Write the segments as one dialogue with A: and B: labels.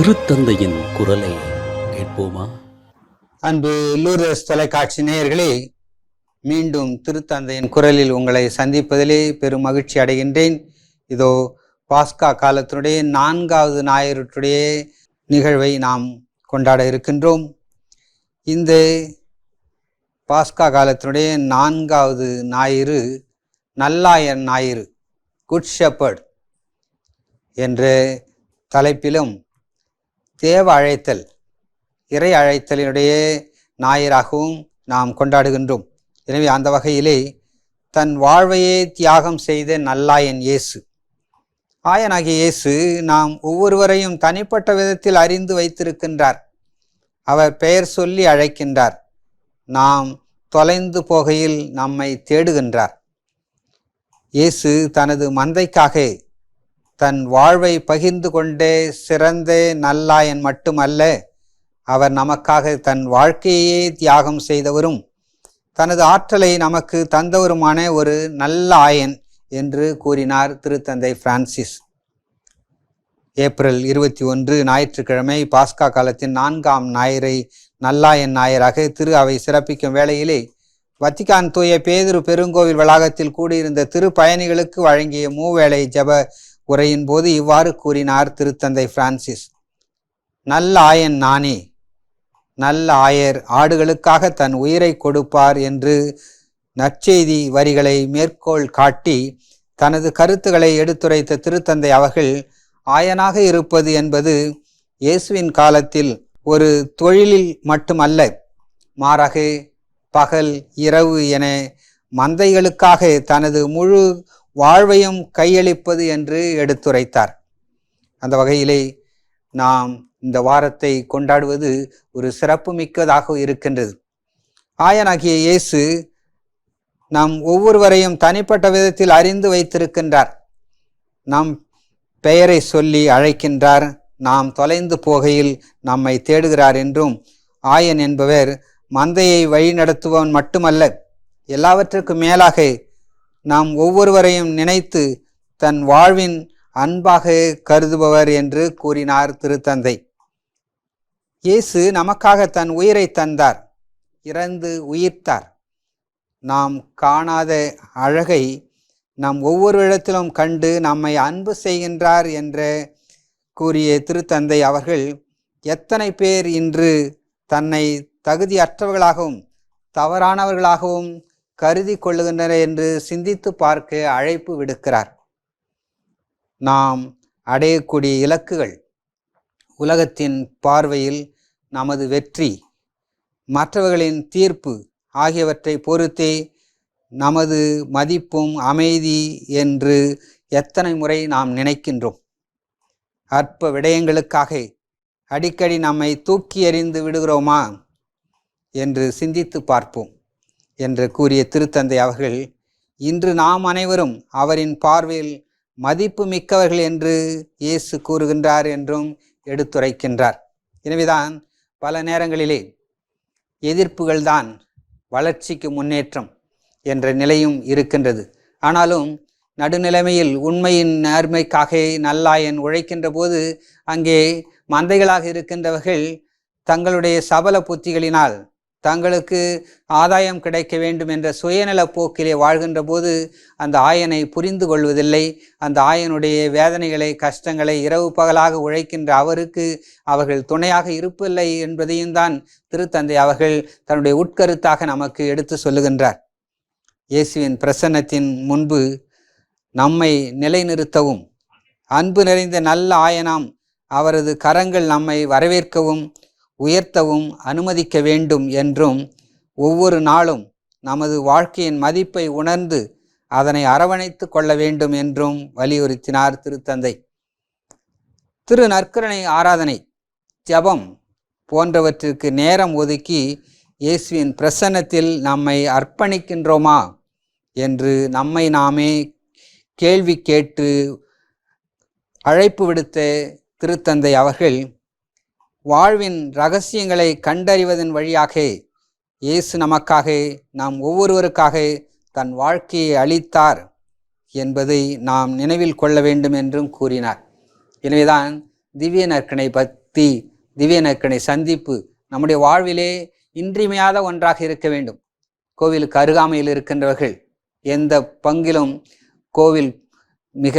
A: திருத்தந்தையின் குரலை கேட்போமா?
B: அன்பு லூரஸ் தொலைக்காட்சி நேயர்களே மீண்டும் திருத்தந்தையின் குரலில் உங்களை சந்திப்பதிலே பெரும் மகிழ்ச்சி அடைகின்றேன். இதோ பாஸ்கா காலத்தினுடைய நான்காவது ஞாயிற்றுடைய நிகழ்வை நாம் கொண்டாட இருக்கின்றோம். இந்த பாஸ்கா காலத்தினுடைய நான்காவது ஞாயிறு நல்லாயன் ஞாயிறு குட் ஷெப்பர்ட் என்ற தலைப்பிலும் தேவ அழைத்தல் இறை அழைத்தலினுடைய ஞாயிறாகவும் நாம் கொண்டாடுகின்றோம். எனவே அந்த வகையிலே தன் வாழ்வையே தியாகம் செய்த நல்லாயன் இயேசு. ஆயனாகிய இயேசு நாம் ஒவ்வொருவரையும் தனிப்பட்ட விதத்தில் அறிந்து வைத்திருக்கின்றார். அவர் பெயர் சொல்லி அழைக்கின்றார். நாம் தொலைந்து போகையில் நம்மை தேடுகின்றார். இயேசு தனது மந்தைக்காக தன் வாழ்வை பகிர்ந்து கொண்டே சிறந்த நல்லாயன் மட்டுமல்ல அவர் நமக்காக தன் வாழ்க்கையே தியாகம் செய்தவரும் தனது ஆற்றலை நமக்கு தந்தவருமான ஒரு நல்ல ஆயன் என்று கூறினார் திருத்தந்தை பிரான்சிஸ். ஏப்ரல் இருபத்தி ஒன்று ஞாயிற்றுக்கிழமை பாஸ்கா காலத்தின் நான்காம் ஞாயிறை நல்லாயன் ஞாயிறாக திரு அவை சிறப்பிக்கும் வேளையிலே வத்திகான் தூய பேதுரு பெருங்கோவில் வளாகத்தில் கூடியிருந்த திரு பயணிகளுக்கு வழங்கிய மூவேளை ஜெப உரையின் போது இவ்வாறு கூறினார் திருத்தந்தை பிரான்சிஸ். நல்ல ஆயன் நானே நல்ல ஆயர் ஆடுகளுக்காக தன் உயிரை கொடுப்பார் என்று நற்செய்தி வரிகளை மேற்கோள் காட்டி தனது கருத்துக்களை எடுத்துரைத்த திருத்தந்தை அவர்கள் ஆயனாக இருப்பது என்பது இயேசுவின் காலத்தில் ஒரு தொழிலில் மட்டுமல்ல மாறாக பகல் இரவு என மந்தைகளுக்காக தனது முழு வாழ்வையும் கையளிப்பது என்று எடுத்துரைத்தார். அந்த வகையிலே நாம் இந்த வாரத்தை கொண்டாடுவது ஒரு சிறப்பு மிக்கதாக இருக்கின்றது. ஆயனாகிய இயேசு நம் ஒவ்வொருவரையும் தனிப்பட்ட விதத்தில் அறிந்து வைத்திருக்கின்றார். நம் பெயரை சொல்லி அழைக்கின்றார். நாம் தொலைந்து போகையில் நம்மை தேடுகிறார் என்றும் ஆயன் என்பவர் மந்தையை வழிநடத்துபவன் மட்டுமல்ல எல்லாவற்றுக்கும் மேலாக நாம் ஒவ்வொருவரையும் நினைத்து தன் வாழ்வின் அன்பாக கருதுபவர் என்று கூறினார் திருத்தந்தை. இயேசு நமக்காக தன் உயிரை தந்தார் இறந்து உயிர்த்தார். நாம் காணாத அழகை நாம் ஒவ்வொரு இடத்திலும் கண்டு நம்மை அன்பு செய்கின்றார் என்ற கூறிய திருத்தந்தை அவர்கள் எத்தனை பேர் இன்று தன்னை தகுதியற்றவர்களாகவும் தவறானவர்களாகவும் கருதி கொள்ளுகின்றனர் என்று சிந்தித்து பார்க்க அழைப்பு விடுக்கிறார். நாம் அடையக்கூடிய இலக்குகள் உலகத்தின் பார்வையில் நமது வெற்றி மற்றவர்களின் தீர்ப்பு ஆகியவற்றை பொறுத்தே நமது மதிப்பும் அமைதி என்று எத்தனை முறை நாம் நினைக்கின்றோம். அற்ப விடயங்களுக்காக அடிக்கடி நம்மை தூக்கி எறிந்து விடுகிறோமா என்று சிந்தித்து பார்ப்போம். என்று கூறிய திருத்தந்தை அவர்கள் இன்று நாம் அனைவரும் அவரின் பார்வையில் மதிப்பு மிக்கவர்கள் என்று இயேசு கூறுகின்றார் என்றும் எடுத்துரைக்கின்றார். எனவேதான் பல நேரங்களிலே எதிர்ப்புகள்தான் வளர்ச்சிக்கு முன்னேற்றம் என்ற நிலையும் இருக்கின்றது. ஆனாலும் நடுநிலைமையில் உண்மையின் நேர்மைக்காக நல்லாயன் உழைக்கின்ற போது அங்கே மந்தைகளாக இருக்கின்றவர்கள் தங்களுடைய சபல புத்திகளினால் தங்களுக்கு ஆதாயம் கிடைக்க வேண்டும் என்ற சுயநல போக்கிலே வாழ்கின்ற போது அந்த ஆயனை புரிந்து கொள்வதில்லை. அந்த ஆயனுடைய வேதனைகளை கஷ்டங்களை இரவு பகலாக உழைக்கின்ற அவருக்கு அவர்கள் துணையாக இருப்பில்லை என்பதையும் தான் திருத்தந்தை அவர்கள் தன்னுடைய உட்கருத்தாக நமக்கு எடுத்து சொல்லுகின்றார். இயேசுவின் பிரசன்னத்தின் முன்பு நம்மை நிலைநிறுத்தவும் அன்பு நிறைந்த நல்ல ஆயனாம் அவரது கரங்கள் நம்மை வரவேற்கவும் உயர்த்தவும் அனுமதிக்க வேண்டும் என்றும் ஒவ்வொரு நாளும் நமது வாழ்க்கையின் மதிப்பை உணர்ந்து அதனை அரவணைத்து கொள்ள வேண்டும் என்றும் வலியுறுத்தினார் திருத்தந்தை. திரு நற்கரணை ஆராதனை ஜபம் போன்றவற்றிற்கு நேரம் ஒதுக்கி இயேசுவின் பிரசன்னத்தில் நம்மை அர்ப்பணிக்கின்றோமா என்று நம்மை நாமே கேள்வி கேட்டு அழைப்பு விடுத்த திருத்தந்தை அவர்கள் வாழ்வின் ரகசியங்களை கண்டறிவதன் வழியாக இயேசு நமக்காக நாம் ஒவ்வொருவருக்காக தன் வாழ்க்கையை அளித்தார் என்பதை நாம் நினைவில் கொள்ள வேண்டும் என்றும் கூறினார். எனவேதான் திவ்ய நற்கனை பக்தி திவ்ய நற்கனை சந்திப்பு நம்முடைய வாழ்விலே இன்றியமையாத ஒன்றாக இருக்க வேண்டும். கோவிலுக்கு அருகாமையில் இருக்கின்றவர்கள் எந்த பங்கிலும் கோவில் மிக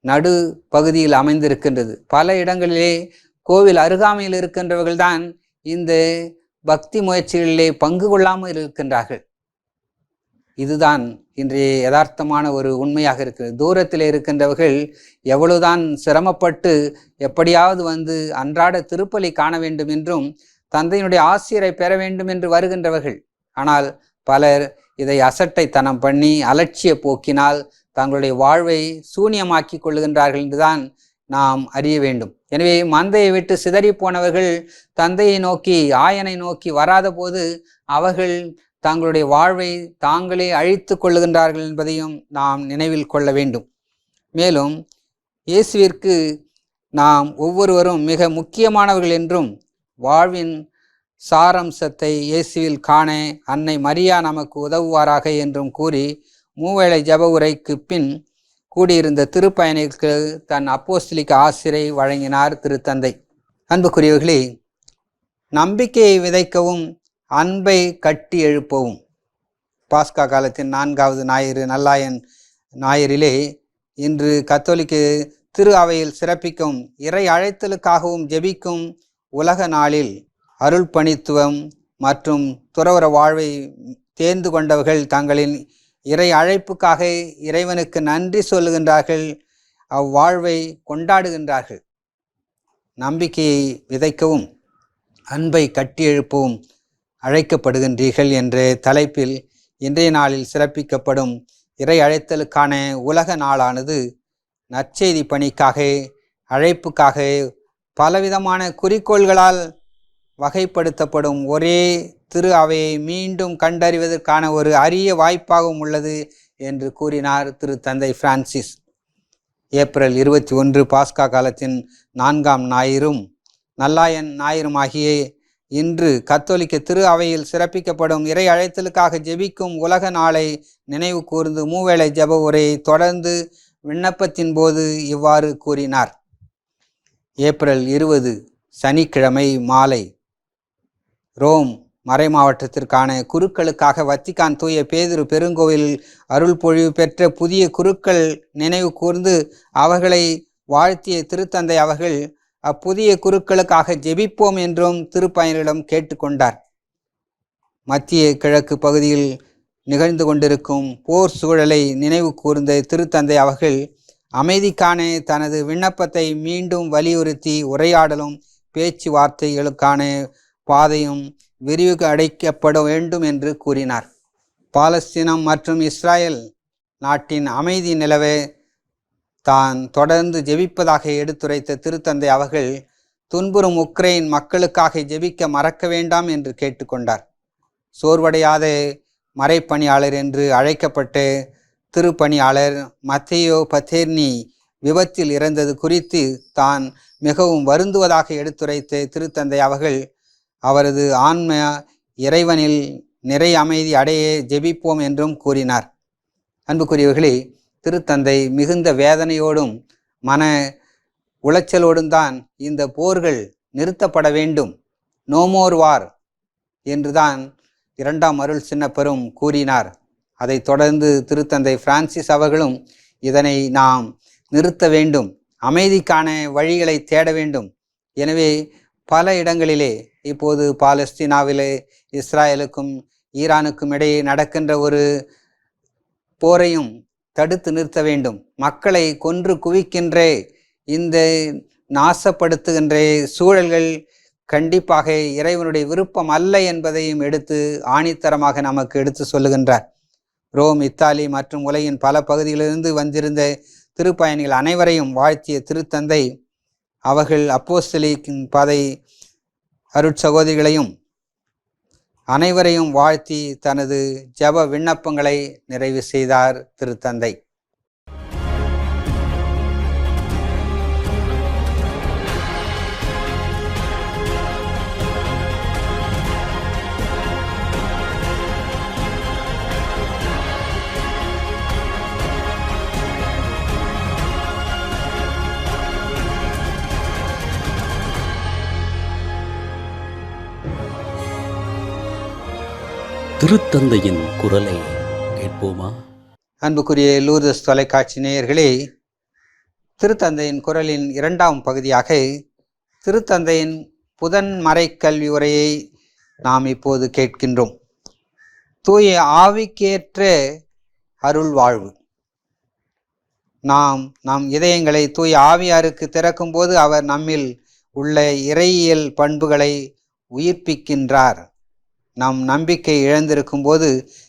B: நடு பகுதியில் அமைந்திருக்கின்றது. பல இடங்களிலே கோவில் அருகாமையில் இருக்கின்றவர்கள்தான் இந்த பக்தி முயற்சிகளிலே பங்கு கொள்ளாமல் இருக்கின்றார்கள். இதுதான் இன்றைய யதார்த்தமான ஒரு உண்மையாக இருக்கிறது. தூரத்தில் இருக்கின்றவர்கள் எவ்வளவுதான் சிரமப்பட்டு எப்படியாவது வந்து அன்றாட திருப்பலி காண வேண்டும் என்றும் தந்தையினுடைய ஆசிரியரை பெற வேண்டும் என்று வருகின்றவர்கள். ஆனால் பலர் இதை அசட்டைத்தனம் பண்ணி அலட்சிய போக்கினால் தங்களுடைய வாழ்வை சூனியமாக்கி கொள்ளுகின்றார்கள் என்றுதான் நாம் அறிய வேண்டும். எனவே மந்தையை விட்டு சிதறி போனவர்கள் தந்தையை நோக்கி ஆயனை நோக்கி வராத போது அவர்கள் தங்களுடைய வாழ்வை தாங்களே அழித்து கொள்ளுகின்றார்கள் என்பதையும் நாம் நினைவில் கொள்ள வேண்டும். மேலும் இயேசுவிற்கு நாம் ஒவ்வொருவரும் மிக முக்கியமானவர்கள் என்றும் வாழ்வின் சாரம்சத்தை இயேசுவில் காண அன்னை மரியா நமக்கு உதவுவாராக என்றும் கூறி மூவேளை ஜப உரைக்கு பின் கூடியிருந்த திருப்பயணிகளுக்கு தன் அப்போஸ்திலிக்க ஆசிரியை வழங்கினார் திருத்தந்தை. அன்புக்குரியவர்களே நம்பிக்கையை விதைக்கவும் அன்பை கட்டி எழுப்பவும். பாஸ்கா காலத்தின் நான்காவது ஞாயிறு நல்லாயன் ஞாயிறிலே இன்று கத்தோலிக்கு திரு அவையில் சிறப்பிக்கும் இறை அழைத்தலுக்காகவும் ஜெபிக்கும் உலக நாளில் அருள் பணித்துவம் மற்றும் துறவர வாழ்வை தேர்ந்து கொண்டவர்கள் தங்களின் இறை அழைப்புக்காக இறைவனுக்கு நன்றி சொல்லுகின்றார்கள் அவ்வாழ்வை கொண்டாடுகின்றார்கள். நம்பிக்கையை விதைக்கவும் அன்பை கட்டியெழுப்பவும் அழைக்கப்படுகின்றீர்கள் என்ற தலைப்பில் இன்றைய நாளில் சிறப்பிக்கப்படும் இறை அழைத்தலுக்கான உலக நாளானது நற்செய்தி பணிக்காக அழைப்புக்காக பலவிதமான குறிக்கோள்களால் வகைப்படுத்தப்படும். ஒரே திரு அவையை மீண்டும் கண்டறிவதற்கான ஒரு அரிய வாய்ப்பாகவும் உள்ளது என்று கூறினார் திரு தந்தை பிரான்சிஸ். ஏப்ரல் இருபத்தி ஒன்று பாஸ்கா காலத்தின் நான்காம் ஞாயிறும் நல்லாயன் ஞாயிறும் ஆகிய இன்று கத்தோலிக்க திரு அவையில் சிறப்பிக்கப்படும் இறை அழைத்தலுக்காக ஜெபிக்கும் உலக நாளை நினைவு கூர்ந்து மூவேளை ஜெப உரையை தொடர்ந்து விண்ணப்பத்தின் போது இவ்வாறு கூறினார். ஏப்ரல் இருபது சனிக்கிழமை மாலை ரோம் மறை மாவட்டத்திற்கான குருக்களுக்காக வத்திக்கான் தூய பேதுரு பெருங்கோவில் அருள் பொழிவு பெற்ற புதிய குருக்கள் நினைவு கூர்ந்து அவர்களை வாழ்த்திய திருத்தந்தை அவர்கள் அப்புதிய குருக்களுக்காக ஜெபிப்போம் என்றும் திருப்பயனிடம் கேட்டுக்கொண்டார். மத்திய கிழக்கு பகுதியில் நிகழ்ந்து கொண்டிருக்கும் போர் சூழலை நினைவு கூர்ந்த திருத்தந்தை அவர்கள் அமைதிக்கான தனது விண்ணப்பத்தை மீண்டும் வலியுறுத்தி உரையாடலும் பேச்சுவார்த்தைகளுக்கான பாதையும் விரிவுக்கு அடைக்கப்பட வேண்டும் என்று கூறினார். பாலஸ்தீனம் மற்றும் இஸ்ரேல் நாட்டின் அமைதி நிலவே தான் தொடர்ந்து ஜெபிப்பதாக எடுத்துரைத்த திருத்தந்தை அவர்கள் துன்புறும் உக்ரைன் மக்களுக்காக ஜெபிக்க மறக்க வேண்டாம் என்று கேட்டுக்கொண்டார். சோர்வடையாத மறைப்பணியாளர் என்று அழைக்கப்பட்டு திருப்பணியாளர் மத்தேயோ பத்தேர்னி விபத்தில் இறந்தது குறித்து தான் மிகவும் வருந்துவதாக எடுத்துரைத்த திருத்தந்தை அவர்கள் அவரது ஆன்ம இறைவனில் நிறை அமைதி அடைய ஜெபிப்போம் என்றும் கூறினார். அன்புக்குரியவர்களே திருத்தந்தை மிகுந்த வேதனையோடும் மன உளைச்சலோடும் தான் இந்த போர்கள் நிறுத்தப்பட வேண்டும். நோமோர் வார் என்றுதான் இரண்டாம் அருள் சின்னப்பெரும் கூறினார். அதைத் தொடர்ந்து திருத்தந்தை பிரான்சிஸ் அவர்களும் இதனை நாம் நிறுத்த வேண்டும். அமைதிக்கான வழிகளை தேட வேண்டும். எனவே பல இடங்களிலே இப்போது பாலஸ்தீனாவிலே இஸ்ராயலுக்கும் ஈரானுக்கும் இடையே நடக்கின்ற ஒரு போரையும் தடுத்து நிறுத்த வேண்டும். மக்களை கொன்று குவிக்கின்ற இந்த நாசப்படுத்துகின்ற சூழல்கள் கண்டிப்பாக இறைவனுடைய விருப்பம் அல்ல என்பதையும் எடுத்து ஆணித்தரமாக நமக்கு எடுத்து சொல்லுகின்றார். ரோம் இத்தாலி மற்றும் உலகின் பல பகுதிகளிலிருந்து வந்திருந்த திருப்பயணிகள் அனைவரையும் வாழ்த்திய திருத்தந்தை அவர்கள் அப்போஸ்தலிக்கின் பாதை அருட்சகோதிகளையும் அனைவரையும் வாழ்த்தி தனது ஜெப விண்ணப்பங்களை நிறைவு செய்தார் திருத்தந்தை.
A: திருத்தந்தையின் குரலை கேட்போமா?
B: அன்புக்குரிய லூர்தஸ் தொலைக்காட்சி நேயர்களே திருத்தந்தையின் குரலின் இரண்டாம் பகுதியாக திருத்தந்தையின் புதன் மறைக்கல்வி உரையை நாம் இப்போது கேட்கின்றோம். தூய ஆவிக்கேற்ற அருள் வாழ்வு. நாம் நம் இதயங்களை தூய ஆவியாருக்கு திறக்கும்போது அவர் நம்மில் உள்ள இறையியல் பண்புகளை உயிர்ப்பிக்கின்றார். நம் நம்பிக்கை இழந்திருக்கும் போது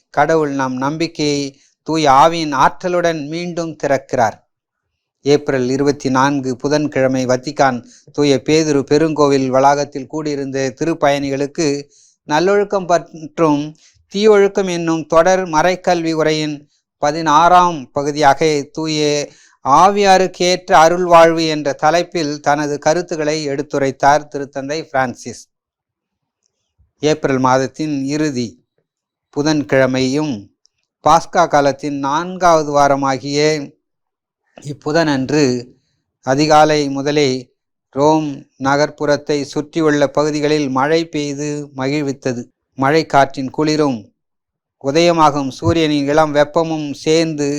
B: கடவுள் நம் நம்பிக்கையை தூய ஆவியின் ஆற்றலுடன் மீண்டும் திறக்கிறார். ஏப்ரல் இருபத்தி நான்கு புதன்கிழமை வத்திக்கான் தூய பேதுரு பெருங்கோவில் வளாகத்தில் கூடியிருந்த திருப்பயணிகளுக்கு நல்லொழுக்கம் மற்றும் தீயொழுக்கம் என்னும் தொடர் மறைக்கல்வி உரையின் பதினாறாம் பகுதியாக தூய ஆவியாருக்கேற்ற அருள் வாழ்வு என்ற தலைப்பில் தனது கருத்துக்களை எடுத்துரைத்தார் திருத்தந்தை பிரான்சிஸ். ஏப்ரல் மாதத்தின் இறுதி புதன்கிழமையும் பாஸ்கா காலத்தின் நான்காவது வாரமாகிய இப்புதனன்று அதிகாலை முதலே ரோம் நகர்ப்புறத்தை சுற்றியுள்ள பகுதிகளில் மழை பெய்து மகிழ்வித்தது. மழை காற்றின் குளிரும் உதயமாகும் சூரியனின் இளம் வெப்பமும் சேர்ந்து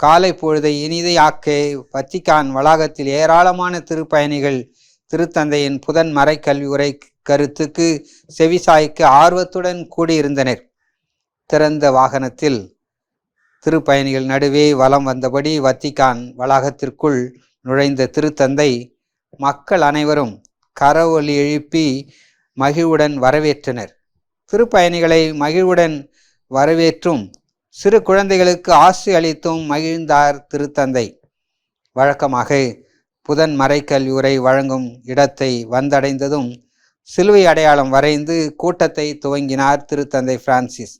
B: காலை பொழுதை இனிதையாக்க வத்திக்கான் வளாகத்தில் ஏராளமான திருப்பயணிகள் திருத்தந்தையின் புதன் மறைக்கல்வி உரை கருத்துக்கு செவிசாய்க்கு ஆர்வத்துடன் கூடியிருந்தனர். திறந்த வாகனத்தில் திருப்பயணிகள் நடுவே வலம் வந்தபடி வத்திக்கான் வளாகத்திற்குள் நுழைந்த திருத்தந்தை மக்கள் அனைவரும் கரவொலி எழுப்பி மகிழ்வுடன் வரவேற்றனர். திருப்பயணிகளை மகிழ்வுடன் வரவேற்றும் சிறு குழந்தைகளுக்கு ஆசி அளித்தும் மகிழ்ந்தார் திருத்தந்தை. வழக்கமாக புதன் மறைக்கல்வி உரை வழங்கும் இடத்தை வந்தடைந்ததும் சிலுவை அடையாளம் வரைந்து கூட்டத்தை துவங்கினார் திருத்தந்தை பிரான்சிஸ்.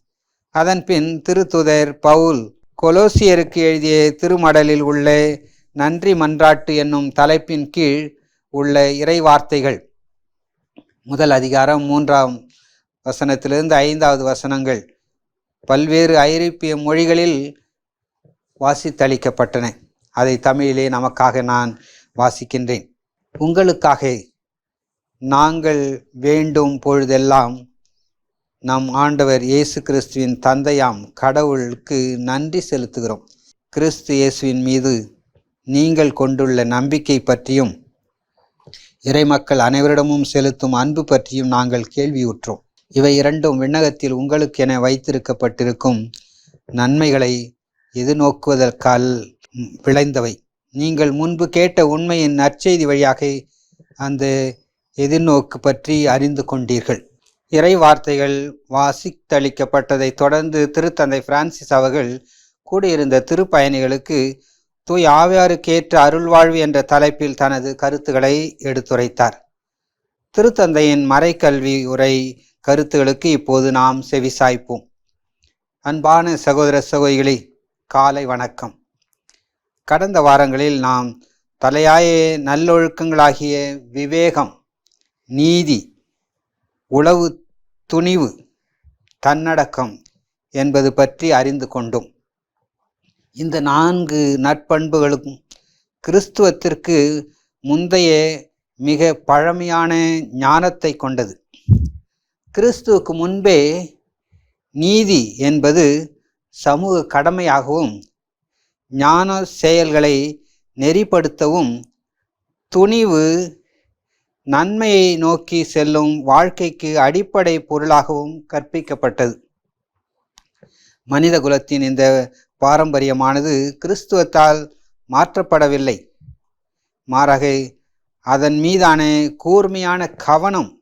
B: அதன்பின் திருத்துதர் பவுல் கொலோசியருக்கு எழுதிய திருமடலில் உள்ள நன்றி மன்றாட்டு என்னும் தலைப்பின் கீழ் உள்ள இறைவார்த்தைகள். முதல் அதிகாரம் மூன்றாம் வசனத்திலிருந்து ஐந்தாவது வசனங்கள் பல்வேறு ஐரோப்பிய மொழிகளில் வாசித்தளிக்கப்பட்டன. அதை தமிழிலே நமக்காக நான் வாசிக்கின்றேன். உங்களுக்காக நாங்கள் வேண்டும் பொழுதெல்லாம் நம் ஆண்டவர் இயேசு கிறிஸ்துவின் தந்தையாம் கடவுளுக்கு நன்றி செலுத்துகிறோம். கிறிஸ்து இயேசுவின் மீது நீங்கள் கொண்டுள்ள நம்பிக்கை பற்றியும் இறைமக்கள் அனைவரிடமும் செலுத்தும் அன்பு பற்றியும் நாங்கள் கேள்வியுற்றோம். இவை இரண்டும் விண்ணகத்தில் உங்களுக்கென வைத்திருக்கப்பட்டிருக்கும் நன்மைகளை எதிர்நோக்குவதற்கால் விளைந்தவை. நீங்கள் முன்பு கேட்ட உண்மையின் நற்செய்தி வழியாக அந்த எதிர்நோக்கு பற்றி அறிந்து கொண்டீர்கள். இறை வார்த்தைகள் வாசித்தளிக்கப்பட்டதை தொடர்ந்து திருத்தந்தை பிரான்சிஸ் அவர்கள் கூடியிருந்த திருப்பயணிகளுக்கு தூய் ஆவியாருக்கேற்ற அருள்வாழ்வு என்ற தலைப்பில் தனது கருத்துக்களை எடுத்துரைத்தார். திருத்தந்தையின் மறைக்கல்வி உரை கருத்துகளுக்கு இப்போது நாம் செவிசாய்ப்போம். அன்பான சகோதர சகோதரிகளே காலை வணக்கம். கடந்த வாரங்களில் நாம் தலையாய நல்லொழுக்கங்களாகிய விவேகம் நீதி உளவு துணிவு தன்னடக்கம் என்பது பற்றி அறிந்து கொண்டோம். இந்த நான்கு நட்பண்புகளும் கிறிஸ்துவத்திற்கு முந்தைய மிக பழமையான ஞானத்தை கொண்டது. கிறிஸ்துவுக்கு முன்பே நீதி என்பது சமூக கடமையாகவும் ஞான செயல்களை நெறிப்படுத்தவும் துணிவு நன்மையை நோக்கி செல்லும் வாழ்க்கைக்கு அடிப்படை பொருளாகவும் கற்பிக்கப்பட்டது. மனித குலத்தின் இந்த பாரம்பரியமானது கிறிஸ்துவத்தால் மாற்றப்படவில்லை. மாறாக அதன் மீதான கூர்மையான கவனம்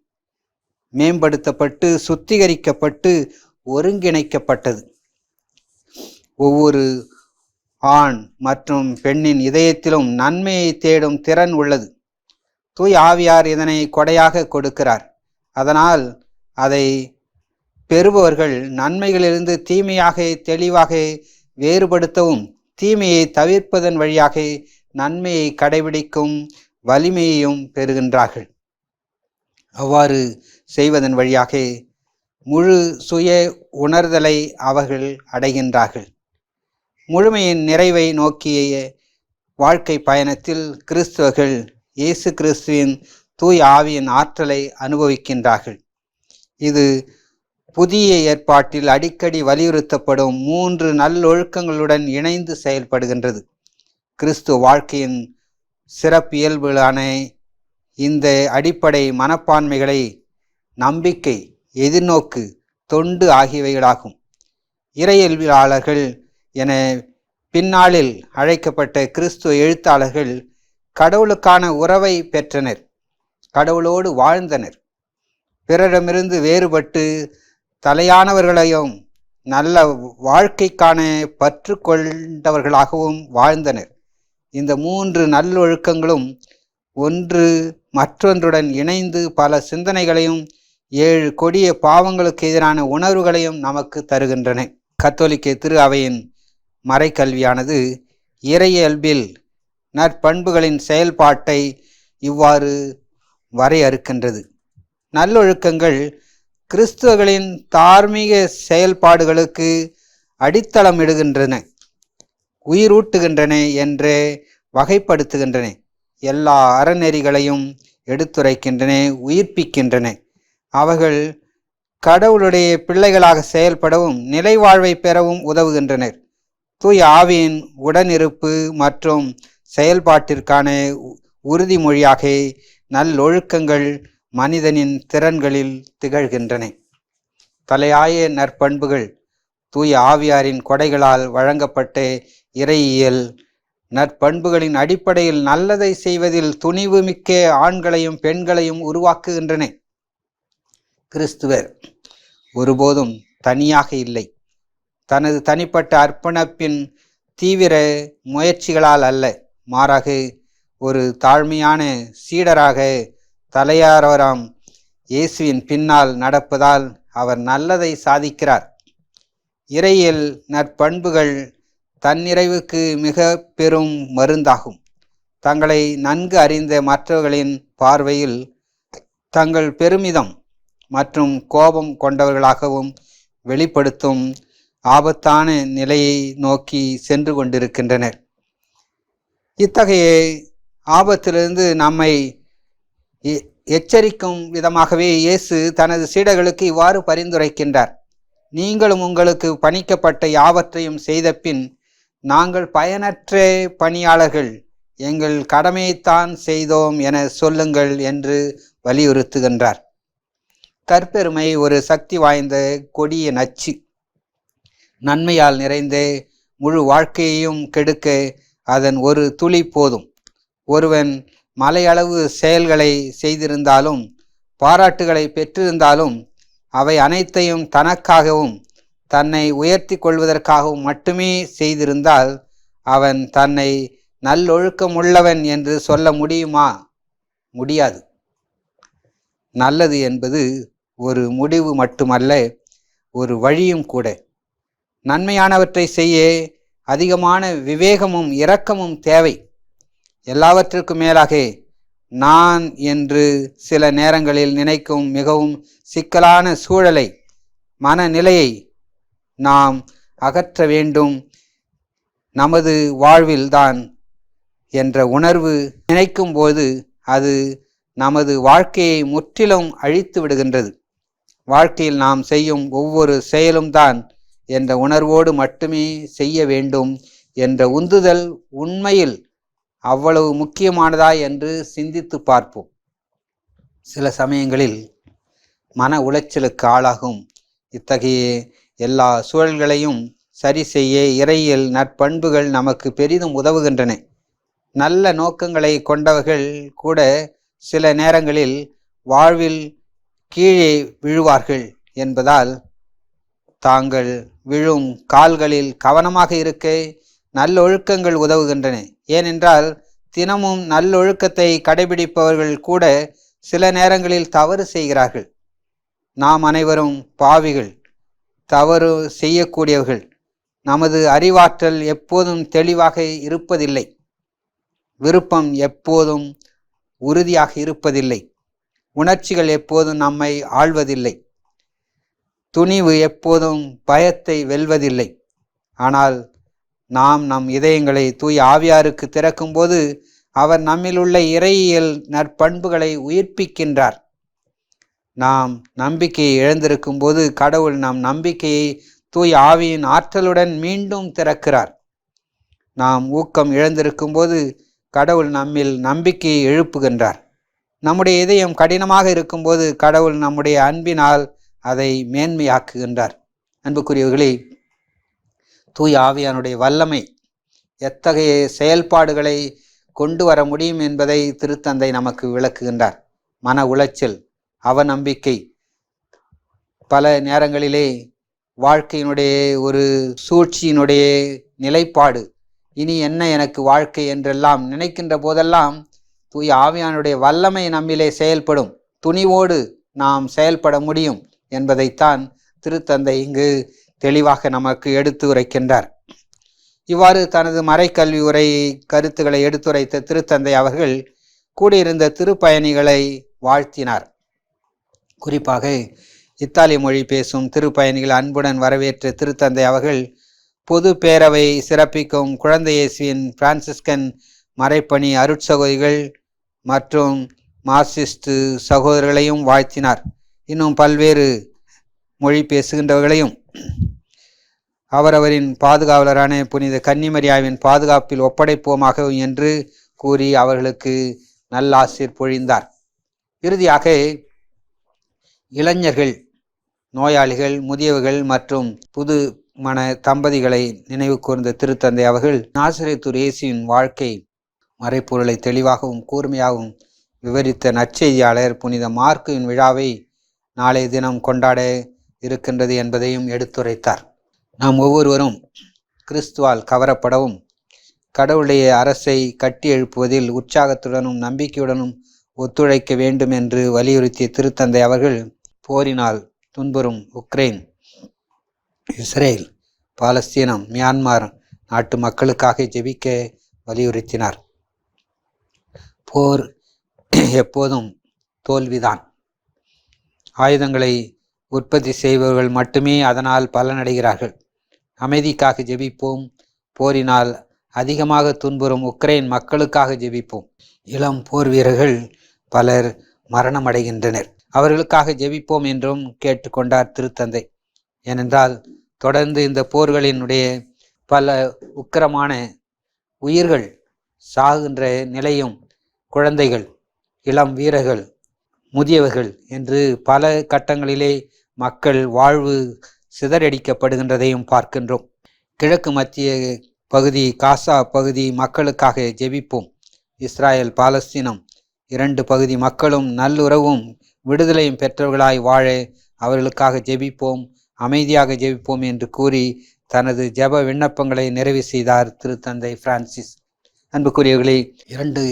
B: மேம்படுத்தப்பட்டு சுத்திகரிக்கப்பட்டு ஒருங்கிணைக்கப்பட்டது. ஒவ்வொரு ஆண் மற்றும் பெண்ணின் இதயத்திலும் நன்மையை தேடும் திறன் உள்ளது. தூய் ஆவியார் இதனை கொடையாக கொடுக்கிறார். அதனால் அதை பெறுபவர்கள் நன்மைகளிலிருந்து தீமையாக தெளிவாக வேறுபடுத்தவும் தீமையை தவிர்ப்பதன் வழியாக நன்மையை கடைபிடிக்கும் வலிமையையும் பெறுகின்றார்கள். அவ்வாறு செய்வதன் வழியாக முழு சுய உணர்தலை அவர்கள் அடைகின்றார்கள். முழுமையின் நிறைவை நோக்கிய வாழ்க்கை பயணத்தில் கிறிஸ்துவர்கள் இயேசு கிறிஸ்துவின் தூய் ஆவியின் ஆற்றலை அனுபவிக்கின்றார்கள். இது புதிய ஏற்பாட்டில் அடிக்கடி வலியுறுத்தப்படும் மூன்று நல்லொழுக்கங்களுடன் இணைந்து செயல்படுகின்றது. கிறிஸ்துவ வாழ்க்கையின் சிறப்பியல்புகளான இந்த அடிப்படை மனப்பான்மைகளை நம்பிக்கை எதிர்நோக்கு தொண்டு ஆகியவைகளாகும். இறையல்வியாளர்கள் என பின்னாளில் அழைக்கப்பட்ட கிறிஸ்துவ எழுத்தாளர்கள் கடவுளுக்கான உறவை பெற்றனர். கடவுளோடு வாழ்ந்தனர். பிறரிடமிருந்து வேறுபட்டு தலையானவர்களையும் நல்ல வாழ்க்கைக்கான பற்று கொண்டவர்களாகவும் வாழ்ந்தனர். இந்த மூன்று நல்லொழுக்கங்களும் ஒன்று மற்றொன்றுடன் இணைந்து பல சிந்தனைகளையும் ஏழு கொடிய பாவங்களுக்கு எதிரான உணர்வுகளையும் நமக்கு தருகின்றன. கத்தோலிக்க திரு அவையின் மறைக்கல்வியானது இறையல்பில் நற்பண்புகளின் செயல்பாட்டை இவ்வாறு வரையறுக்கின்றது. நல்லொழுக்கங்கள் கிறிஸ்துவர்களின் தார்மீக செயல்பாடுகளுக்கு அடித்தளமிடுகின்றன உயிரூட்டுகின்றன என்று வகைப்படுத்துகின்றன. எல்லா அறநெறிகளையும் எடுத்துரைக்கின்றன உயிர்ப்பிக்கின்றன. அவர்கள் கடவுளுடைய பிள்ளைகளாக செயல்படவும் நிலை வாழ்வை பெறவும் உதவுகின்றனர். தூய் ஆவியின் உடனிருப்பு மற்றும் செயல்பாட்டிற்கான உ- உறுதிமொழியாக நல்லொழுக்கங்கள் மனிதனின் திறன்களில் திகழ்கின்றன. தலையாய நற்பண்புகள் தூய ஆவியாரின் கொடைகளால் வழங்கப்பட்ட இறையியல் நற்பண்புகளின் அடிப்படையில் நல்லதை செய்வதில் துணிவு மிக்க ஆண்களையும் பெண்களையும் உருவாக்குகின்றன. கிறிஸ்துவர் ஒருபோதும் தனியாக இல்லை. தனது தனிப்பட்ட அர்ப்பணிப்பின் தீவிர முயற்சிகளால் அல்ல. மாறாக ஒரு தாழ்மையான சீடராக தலையாரவராம் இயேசுவின் பின்னால் நடப்பதால் அவர் நல்லதை சாதிக்கிறார். இறையில் நற்பண்புகள் தன்னிறைவுக்கு மிக பெரும் மருந்தாகும். தங்களை நன்கு அறிந்த மற்றவர்களின் பார்வையில் தங்கள் பெருமிதம் மற்றும் கோபம் கொண்டவர்களாகவும் வெளிப்படுத்தும் ஆபத்தான நிலையை நோக்கி சென்று கொண்டிருக்கின்றனர். இத்தகைய ஆபத்திலிருந்து நம்மை எ- எச்சரிக்கும் விதமாகவே இயேசு தனது சீடர்களுக்கு இவ்வாறு பரிந்துரைக்கின்றார். நீங்களும் உங்களுக்கு பணிக்கப்பட்ட யாவற்றையும் செய்த பின் நாங்கள் பயனற்ற பணியாளர்கள் எங்கள் கடமையைத்தான் செய்தோம் என சொல்லுங்கள் என்று வலியுறுத்துகின்றார். தற்பெருமை ஒரு சக்தி வாய்ந்த கொடிய நச்சு. நன்மையால் நிறைந்த முழு வாழ்க்கையையும் கெடுக்க அதன் ஒரு துளி போதும். ஒருவன் மலையளவு செயல்களை செய்திருந்தாலும் பாராட்டுகளை பெற்றிருந்தாலும் அவை அனைத்தையும் தனக்காகவும் தன்னை உயர்த்தி கொள்வதற்காகவும் மட்டுமே செய்திருந்தால் அவன் தன்னை நல்லொழுக்கமுள்ளவன் என்று சொல்ல முடியுமா? முடியாது. நல்லது என்பது ஒரு முடிவு மட்டுமல்ல ஒரு வழியும் கூட. நன்மையானவற்றை செய்ய அதிகமான விவேகமும் இரக்கமும் தேவை. எல்லாவற்றிற்கும் மேலாக நான் என்று சில நேரங்களில் நினைக்கும் மிகவும் சிக்கலான சூழலை மனநிலையை நாம் அகற்ற வேண்டும். நமது வாழ்வில்தான் என்ற உணர்வு நினைக்கும் போது அது நமது வாழ்க்கையை முற்றிலும் அழித்து விடுகின்றது. வாழ்க்கையில் நாம் செய்யும் ஒவ்வொரு செயலும் தான் என்ற உணர்வோடு மட்டுமே செய்ய வேண்டும் என்ற உந்துதல் உண்மையில் அவ்வளவு முக்கியமானதா என்று சிந்தித்து பார்ப்போம். சில சமயங்களில் மன உளைச்சலுக்கு ஆளாகும். இத்தகைய எல்லா சூழல்களையும் சரி செய்ய இறையில் நற்பண்புகள் நமக்கு பெரிதும் உதவுகின்றன. நல்ல நோக்கங்களை கொண்டவர்கள் கூட சில நேரங்களில் வாழ்வில் கீழே விழுவார்கள் என்பதால் தாங்கள் விழும் கால்களில் கவனமாக இருக்க நல்லொழுக்கங்கள் உதவுகின்றன. ஏனென்றால் தினமும் நல்லொழுக்கத்தை கடைபிடிப்பவர்கள் கூட சில நேரங்களில் தவறு செய்கிறார்கள். நாம் அனைவரும் பாவிகள் தவறு செய்யக்கூடியவர்கள். நமது அறிவாற்றல் எப்போதும் தெளிவாக இருப்பதில்லை. விருப்பம் எப்போதும் உறுதியாக இருப்பதில்லை. உணர்ச்சிகள் எப்போதும் நம்மை ஆழ்வதில்லை துணிவு எப்போதும் பயத்தை வெல்வதில்லை. ஆனால் நாம் நம் இதயங்களை தூய் ஆவியாருக்கு திறக்கும்போது அவர் நம்மிலுள்ள இறையியல் நற்பண்புகளை உயிர்ப்பிக்கின்றார். நாம் நம்பிக்கையை இழந்திருக்கும் போது கடவுள் நம் நம்பிக்கையை தூய் ஆவியின் ஆற்றலுடன் மீண்டும் திறக்கிறார். நாம் ஊக்கம் இழந்திருக்கும் போது கடவுள் நம்மில் நம்பிக்கையை எழுப்புகின்றார். நம்முடைய இதயம் கடினமாக இருக்கும்போது கடவுள் நம்முடைய அன்பினால் அதை மேன்மையாக்குகின்றார். அன்புக்குரியவர்களே தூய் ஆவியானுடைய வல்லமை எத்தகைய செயல்பாடுகளை கொண்டு வர முடியும் என்பதை திருத்தந்தை நமக்கு விளக்குகின்றார். மன உளைச்சல் அவநம்பிக்கை பல நேரங்களிலே வாழ்க்கையினுடைய ஒரு சூழ்ச்சியினுடைய நிலைப்பாடு இனி என்ன எனக்கு வாழ்க்கை என்றெல்லாம் நினைக்கின்ற போதெல்லாம் தூய ஆவியானுடைய வல்லமை நம்மிலே செயல்படும். துணிவோடு நாம் செயல்பட முடியும். என்பதைத்தான் திருத்தந்தை இங்கு தெளிவாக நமக்கு எடுத்து உரைக்கின்றார் இவ்வாறு தனது மறைக்கல்வி உரை கருத்துக்களை எடுத்துரைத்த திருத்தந்தை அவர்கள் கூடியிருந்த திருப்பயணிகளை வாழ்த்தினார். குறிப்பாக இத்தாலி மொழி பேசும் திருப்பயணிகள் அன்புடன் வரவேற்ற திருத்தந்தை அவர்கள் பொது பேரவை சிறப்பிக்கும் குழந்தை இயேசுவின் பிரான்சிஸ்கன் மறைப்பணி அருட்சகோதிகள் மற்றும் மார்க்சிஸ்ட் சகோதரர்களையும் வாழ்த்தினார். இன்னும் பல்வேறு மொழி பேசுகின்றவர்களையும் அவரவரின் பாதுகாவலரான புனித கன்னிமரியாவின் பாதுகாப்பில் ஒப்படைப்போமாக என்று கூறி அவர்களுக்கு நல்லாசிர் பொழிந்தார். இறுதியாக இளைஞர்கள் நோயாளிகள் முதியவர்கள் மற்றும் புது மன தம்பதிகளை நினைவு கூர்ந்த திருத்தந்தை அவர்கள் நாசிரியத்துர் இயேசுவின் வாழ்க்கை மறைப்பொருளை தெளிவாகவும் கூர்மையாகவும் விவரித்த நற்செய்தியாளர் புனித மார்க்குவின் விழாவை நாளைய தினம் கொண்டாட இருக்கின்றது என்பதையும் எடுத்துரைத்தார். நாம் ஒவ்வொருவரும் கிறிஸ்துவால் கவரப்படவும் கடவுளுடைய அரசை கட்டி எழுப்புவதில் உற்சாகத்துடனும் நம்பிக்கையுடனும் ஒத்துழைக்க வேண்டும் என்று வலியுறுத்திய திருத்தந்தை அவர்கள் போரினால் துன்புறும் உக்ரைன் இஸ்ரேல் பாலஸ்தீனம் மியான்மர் நாட்டு மக்களுக்காக ஜெபிக்க வலியுறுத்தினார். போர் எப்போதும் தோல்விதான். ஆயுதங்களை உற்பத்தி செய்பவர்கள் மட்டுமே அதனால் பலனடைகிறார்கள். அமைதிக்காக ஜெபிப்போம். போரினால் அதிகமாக துன்புறும் உக்ரைன் மக்களுக்காக ஜெபிப்போம். இளம் போர் வீரர்கள் பலர் மரணமடைகின்றனர். அவர்களுக்காக ஜெபிப்போம் என்றும் கேட்டுக்கொண்டார் திருத்தந்தை. ஏனென்றால் தொடர்ந்து இந்த போர்களினுடைய பல உக்கிரமான உயிர்கள் சாகின்ற நிலையும் குழந்தைகள் இளம் வீரர்கள் முதியவர்கள் என்று பல கட்டங்களிலே மக்கள் வாழ்வு சிதறடிக்கப்படுகின்றதையும் பார்க்கின்றோம். கிழக்கு மத்திய பகுதி காசா பகுதி மக்களுக்காக ஜெபிப்போம். இஸ்ராயல் பாலஸ்தீனம் இரண்டு பகுதி மக்களும் நல்லுறவும் விடுதலையும் பெற்றவர்களாய் வாழ அவர்களுக்காக ஜெபிப்போம். அமைதியாக ஜெபிப்போம் என்று கூறி தனது ஜெப விண்ணப்பங்களை நிறைவு செய்தார் திருத்தந்தை பிரான்சிஸ். அன்புக்குரியவர்களே இரண்டு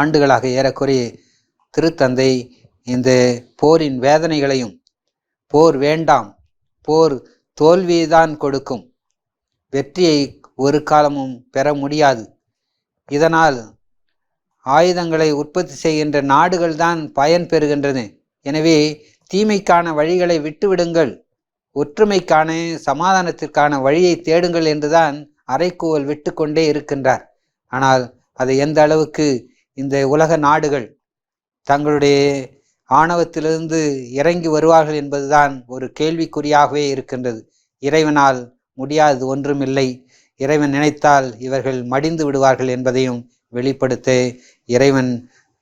B: ஆண்டுகளாக ஏறக்குறைய திருத்தந்தை இந்த போரின் வேதனைகளையும் போர் வேண்டாம் போர் தோல்வியைதான் கொடுக்கும். வெற்றியை ஒரு காலமும் பெற முடியாது. இதனால் ஆயுதங்களை உற்பத்தி செய்கின்ற நாடுகள் தான் பயன் பெறுகின்றன. எனவே தீமைக்கான வழிகளை விட்டுவிடுங்கள். ஒற்றுமைக்கான சமாதானத்திற்கான வழியை தேடுங்கள் என்றுதான் அரைக்கோவல் விட்டு கொண்டே இருக்கின்றார். ஆனால் அதை எந்த அளவுக்கு இந்த உலக நாடுகள் தங்களுடைய ஆணவத்திலிருந்து இறங்கி வருவார்கள் என்பதுதான் ஒரு கேள்விக்குறியாகவே இருக்கின்றது. இறைவனால் முடியாது ஒன்றுமில்லை. இறைவன் நினைத்தால் இவர்கள் மடிந்து விடுவார்கள் என்பதையும் வெளிப்படுத்த இறைவன்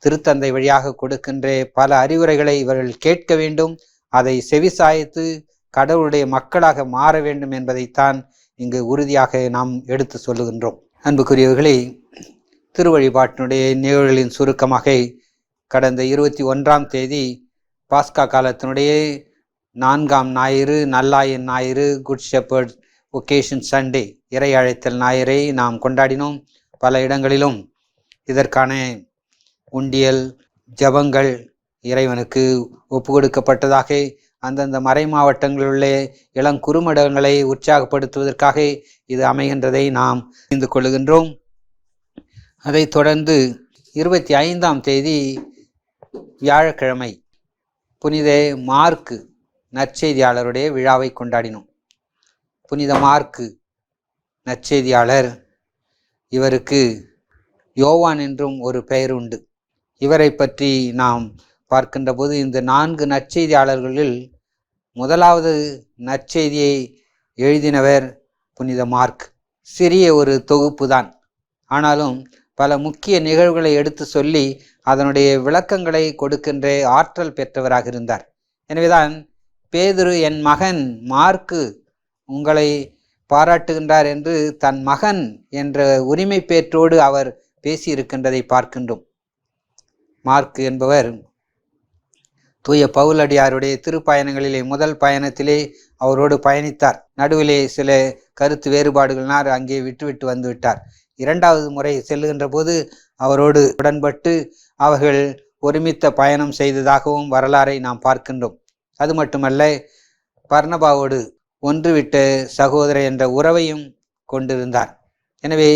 B: திருத்தந்தை வழியாக கொடுக்கின்ற பல அறிவுரைகளை இவர்கள் கேட்க வேண்டும். அதை செவிசாய்த்து கடவுளுடைய மக்களாக மாற வேண்டும் என்பதைத்தான் இங்கு உறுதியாக நாம் எடுத்து சொல்லுகின்றோம். அன்புக்குரியவர்களே திருவழிபாட்டினுடைய நிகழ்வுகளின் சுருக்கமாக கடந்த இருபத்தி ஒன்றாம் தேதி பாஸ்கா காலத்தினுடைய நான்காம் ஞாயிறு நல்லாயன் ஞாயிறு குட் ஷெப்பர்ட் ஒகேஷன் சண்டே இறை அழைத்தல் ஞாயிறை நாம் கொண்டாடினோம் பல இடங்களிலும். இதற்கான உண்டியல் ஜபங்கள் இறைவனுக்கு ஒப்பு கொடுக்கப்பட்டதாக அந்தந்த மறை மாவட்டங்களில் இளம் குறுமடங்களை உற்சாகப்படுத்துவதற்காக இது அமைகின்றதை நாம் அறிந்து கொள்கின்றோம். அதைத் தொடர்ந்து இருபத்தி ஐந்தாம் தேதி வியாழக்கிழமை புனித மார்க்கு நற்செய்தியாளருடைய விழாவை கொண்டாடினோம். புனித மார்க்கு நற்செய்தியாளர் இவருக்கு யோவான் என்றும் ஒரு பெயர் உண்டு. இவரை பற்றி நாம் பார்க்கின்ற போது இந்த நான்கு நற்செய்தியாளர்களில் முதலாவது நற்செய்தியை எழுதினவர் புனித மார்க். சிறிய ஒரு தொகுப்பு தான் ஆனாலும் பல முக்கிய நிகழ்வுகளை எடுத்து சொல்லி அதனுடைய விளக்கங்களை கொடுக்கின்ற ஆற்றல் பெற்றவராக இருந்தார். எனவேதான் பேதுரு என் மகன் மார்க்கு உங்களை பாராட்டுகின்றார் என்று தன் மகன் என்ற உரிமை பேற்றோடு அவர் பேசியிருக்கின்றதை பார்க்கின்றோம். மார்க் என்பவர் தூய பவுலடியாருடைய திருப்பயணங்களிலே முதல் பயணத்திலே அவரோடு பயணித்தார். நடுவிலே சில கருத்து வேறுபாடுகளினால் அங்கே விட்டுவிட்டு வந்துவிட்டார். இரண்டாவது முறை செல்லுகின்ற போது அவரோடு உடன்பட்டு அவர்கள் ஒருமித்த பயணம் செய்ததாகவும் வரலாறை நாம் பார்க்கின்றோம். அது மட்டுமல்ல பர்ணபாவோடு ஒன்றுவிட்ட சகோதரர் என்ற உறவையும் கொண்டிருந்தார். எனவே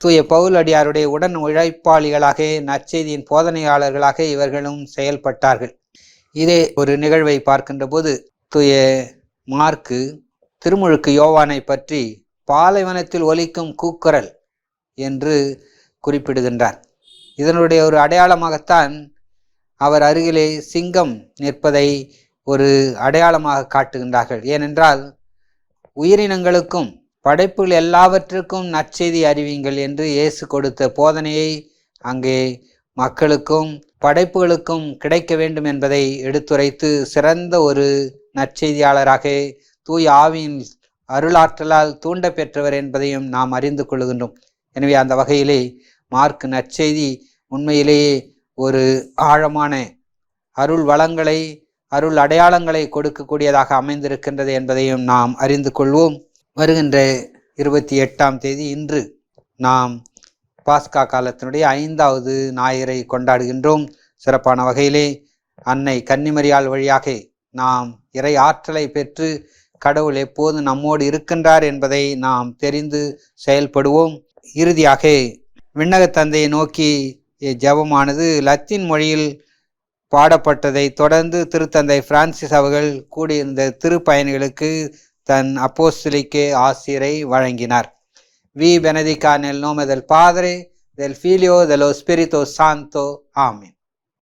B: தூய பவுல் அடியாருடைய உடன் உழைப்பாளிகளாக நற்செய்தியின் போதனையாளர்களாக இவர்களும் செயல்பட்டார்கள். இதே ஒரு நிகழ்வை பார்க்கின்ற போது தூய மார்க்கு திருமுழுக்கு யோவானை பற்றி பாலைவனத்தில் ஒலிக்கும் கூக்குரல் என்று குறிப்பிடுகின்றார். இதனுடைய ஒரு அடையாளமாகத்தான் அவர் அருகிலே சிங்கம் நிற்பதை ஒரு அடையாளமாக காட்டுகின்றார்கள். ஏனென்றால் உயிரினங்களுக்கும் படைப்புகள் எல்லாவற்றுக்கும் நற்செய்தி அறிவிங்கள் என்று இயேசு கொடுத்த போதனையை அங்கே மக்களுக்கும் படைப்புகளுக்கும் கிடைக்க வேண்டும் என்பதை எடுத்துரைத்து சிறந்த ஒரு நற்செய்தியாளராக தூய் ஆவியின் அருளாற்றலால் தூண்ட பெற்றவர் என்பதையும் நாம் அறிந்து கொள்கின்றோம். எனவே அந்த வகையிலே மார்க் நற்செய்தி உண்மையிலேயே ஒரு ஆழமான அருள் வளங்களை அருள் அடையாளங்களை கொடுக்கக்கூடியதாக அமைந்திருக்கின்றது என்பதையும் நாம் அறிந்து கொள்வோம். வருகின்ற இருபத்தி எட்டாம் தேதி இன்று நாம் பாஸ்கா காலத்தினுடைய ஐந்தாவது ஞாயிறை கொண்டாடுகின்றோம். சிறப்பான வகையிலே அன்னை கன்னிமரியால் வழியாக நாம் இறை ஆற்றலை பெற்று கடவுள் எப்போது நம்மோடு இருக்கின்றார் என்பதை நாம் தெரிந்து செயல்படுவோம். இறுதியாக விண்ணக தந்தையை நோக்கி ஜெபமானது லத்தீன் மொழியில் பாடப்பட்டதை தொடர்ந்து திருத்தந்தை பிரான்சிஸ் அவர்கள் கூடியிருந்த திருப்பயணிகளுக்கு தன் அப்போஸ்தலிக்கு ஆசிரை வழங்கினார் வி benedica nel nome del Padre, del Figlio, dello Spirito Santo. Amen.